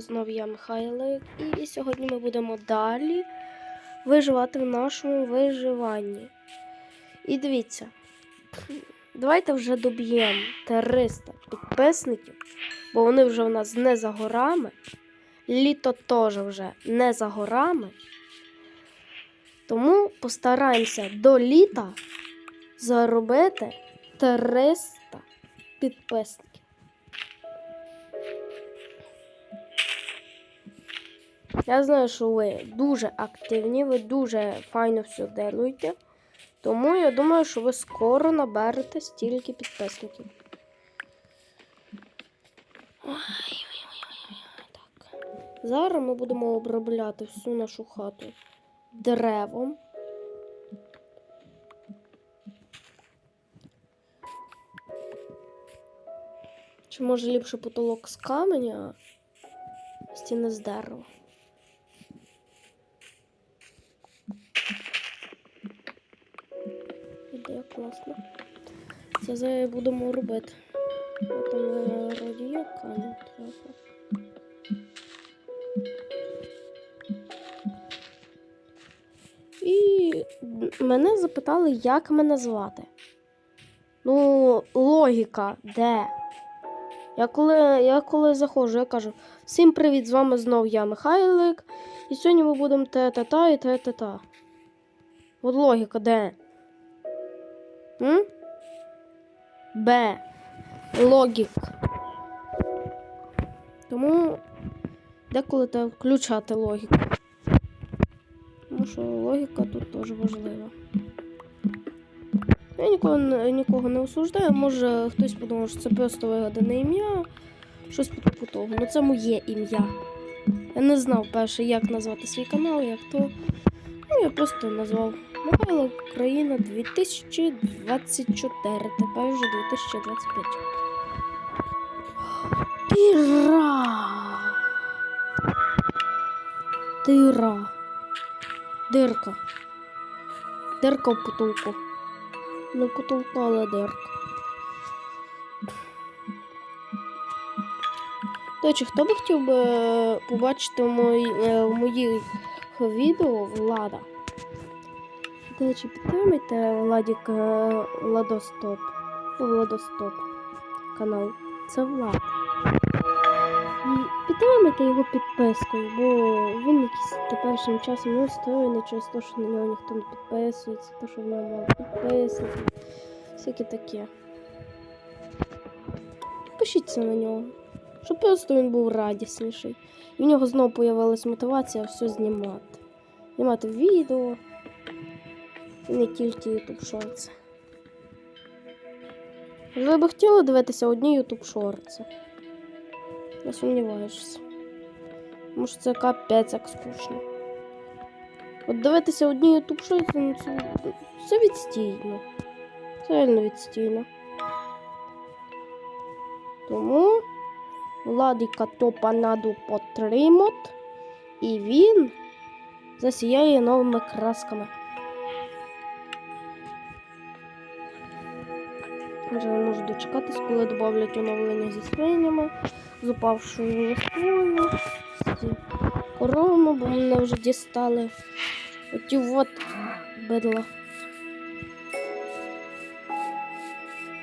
Знову я Михайлик, і сьогодні ми будемо далі виживати в нашому виживанні. І дивіться, давайте вже доб'ємо 300 підписників, бо вони вже в нас не за горами. Літо теж вже не за горами. Тому постараємося до літа заробити 300 підписників. Я знаю, що ви дуже активні, ви дуже файно все делаєте. Тому я думаю, що ви скоро наберете стільки підписників. Так. Зараз ми будемо обробляти всю нашу хату деревом. Чи може ліпше потолок з каменя, а стіни з дерева? Ідея класна. Це зараз будемо робити. А Там вроді є. І мене запитали, як мене звати. Ну, логіка, де? Я коли, я коли заходжу, я кажу: всім привіт, з вами знов я Михайлик. І сьогодні ми будемо те-та-та і те-та-та. От логіка, де? М? Б. Логік. Тому деколи треба включати логіку. Тому що логіка тут теж важлива. Я нікого, нікого не осуждаю, може хтось подумав, що це просто вигадане ім'я, щось по типу того. Ну це моє ім'я. Я не знав перше, як назвати свій канал, як то. Ну, я просто назвав Михайло Україна 2024. Тепер вже 2025. Тира. Тира. Дирка. Дирка в потолку. Не в потолку, але дирка. До хто би хотів би побачити е, в моїх відео Влада? До речі, підтримайте Владік е, Владостоп. Владостоп канал. Це Влад. І підтримайте його підпискою, бо він якийсь теперішнім часом не устроєний через те, що на нього ніхто не підписується, те, що в нього мало підписників, всяке таке. Пишіться на нього, щоб просто він був радісніший. І в нього знову появилась мотивація все знімати. Знімати відео. Не тільки YouTube шорти. Ви б хотіли дивитися одні YouTube шорти? Не сумніваєшся. Тому що це капець як скучно. От дивитися одні YouTube шорти, ну це, це відстійно. Це реально відстійно. Тому Владика Топанаду потримот, і він засіяє новими красками. Вже не можу дочекатись, коли додавлять оновлення зі свинями, з упавшою листвою, з коровами, бо мене вже дістали. Оті от бидла.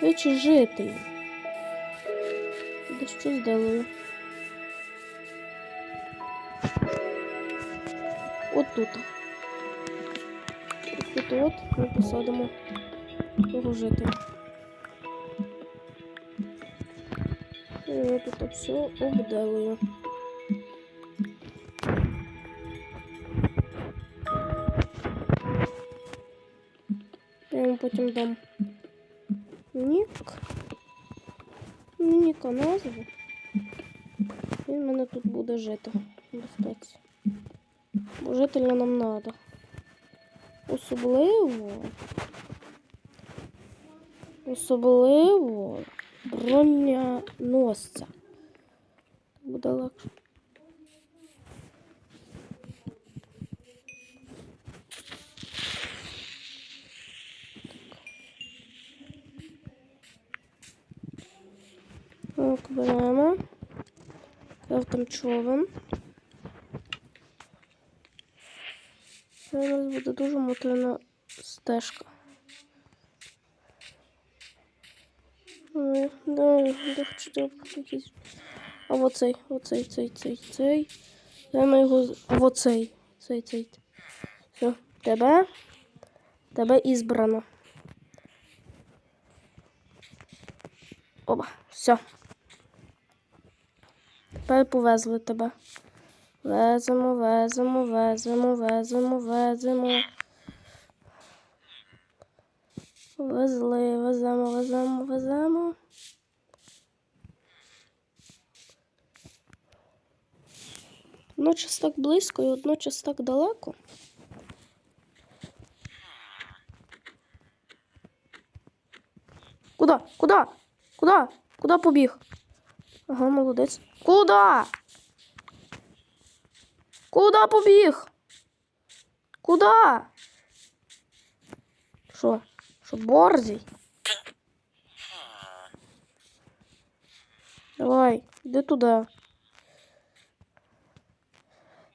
Речі жителі. Да що зделаю? От тут. От тут от ми посадимо того жителя. І я тут все обделаю. Я йому потім дам нік. Ніка назву. Він мене тут буде жити безпеці. Бо жителя нам треба. Особливо. Особливо броняносця. Буде легше. Так, беремо. там човен. Зараз буде дуже мотивна стежка. Ой, да, хочу де якийсь. А оцей, оцей, цей, цей, цей. Дай ми його. А оцей. Цей, цей. Все, тебе. Тебе ізбрано. Оба, все. Тепер повезли тебе. Веземо, веземо, веземо, веземо, веземо. Везли, веземо, веземо, веземо. Водночас так близько і водночас так далеко. Куда? Куда? Куда? Куда побіг? Ага, молодець. Куда? Куда побіг? Куда? Що? Що борзий? Давай, іди туди.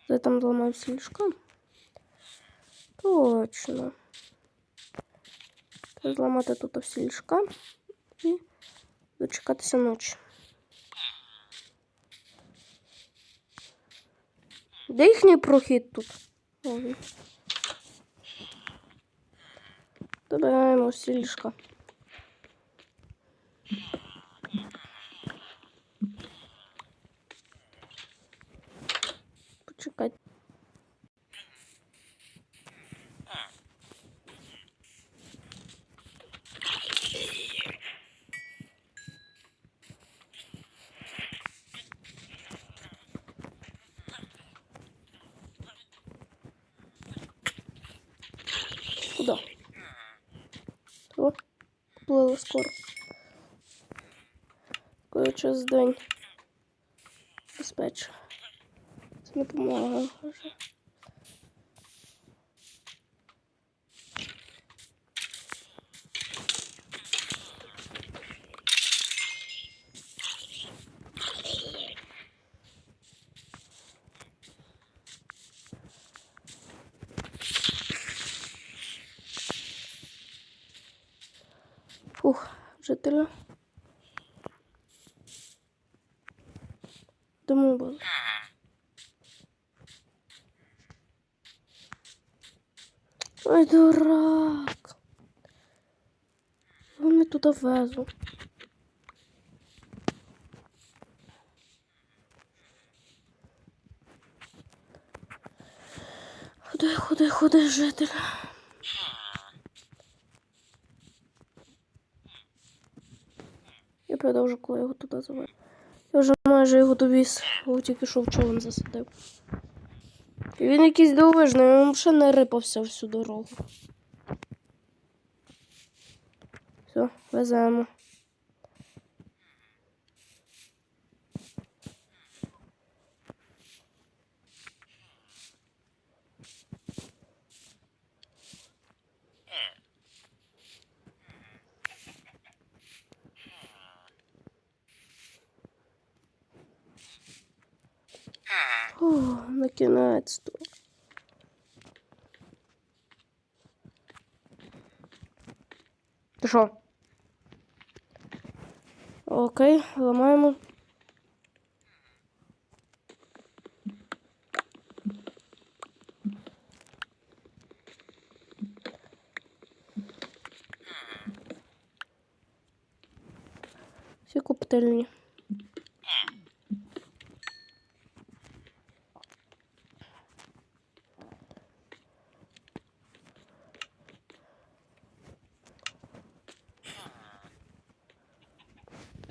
Де там зламався ліжка? Точно. Зламати тут всі ліжка і дочекатися ночі. Де їхній прохід тут? О, він. Добираємо всі Скоро. Коли час день. Безпечно. Це не допомагає вже. Фух, жителя. Думаю, буду. Ой, дурак. Вони туди везу. Ходи, ходи, ходи, житель. Продовжу, коли його туди заведу. Я вже майже його довіз, бо тільки що в човен засадив. І він якийсь дивовижний, він ще не рипався всю дорогу. Все, веземо. О, накінець-то. Ти що? Окей, ламаємо. Всі коптильні.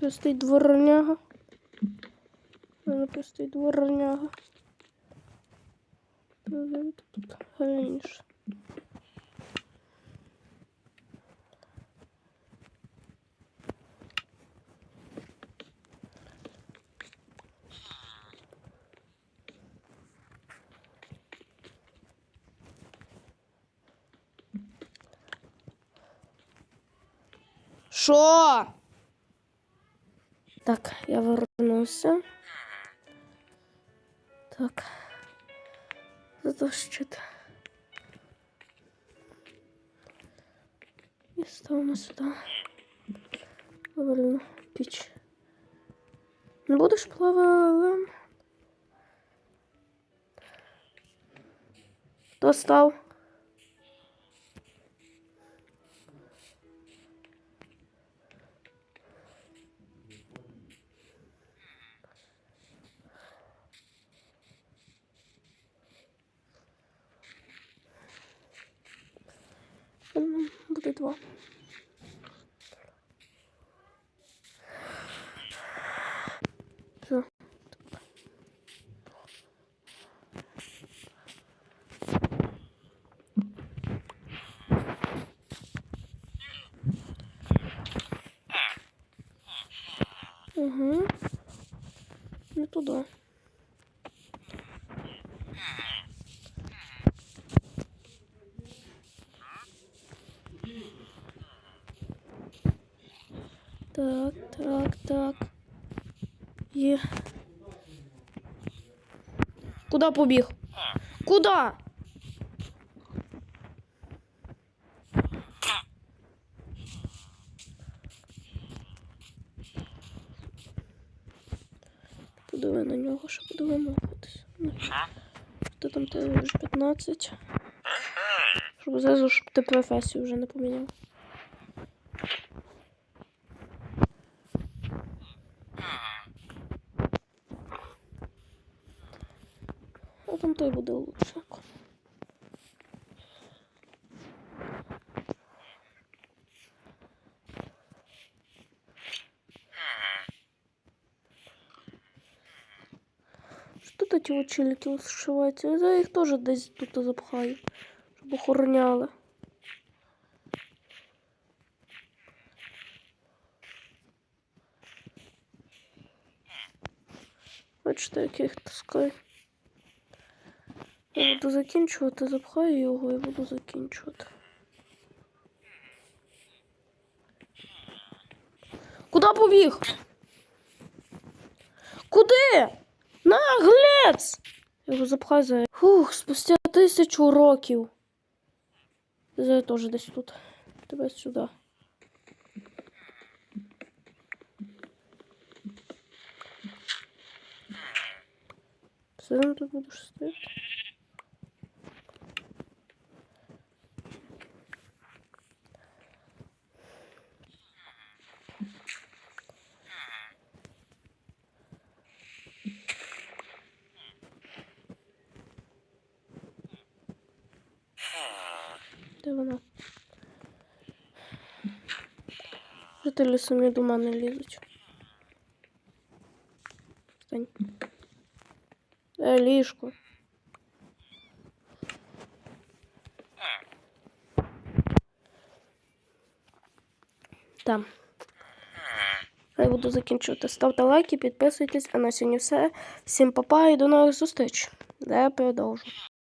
Простий дворняга. Мене простий дворняга. Тут раніше. Що? Так, я вернуся. Так. Затащити. І ставимо сюди. Вивалено піч. Не будеш плавати? Хто став? М, Буде два. Все. Угу. Не туда. Так, так. Є. Куда побіг? Куда? Подиви на нього, що подивимо рухатись. Ну, Ти там тебе вже 15. Щоб зразу, щоб ти професію вже не поміняв. А там той буде лучше. Що тут ті очільники зшиваються? Я їх теж десь тут запхаю, щоб охороняли. Бачите, як я їх таскаю. Я буду закінчувати, запхаю його і буду закінчувати. Куди побіг? Куди? Наглець! Його запхаю. Фух, спустя тисячу років. Ти теж десь тут. Тебе сюди. Все одно тут будеш стояти. Де вона? Жителі самі до мене лізуть. Встань. Де ліжко? Там. Я буду закінчувати. Ставте лайки, підписуйтесь, а на сьогодні все. Всім па-па і до нових зустріч. Де я продовжу.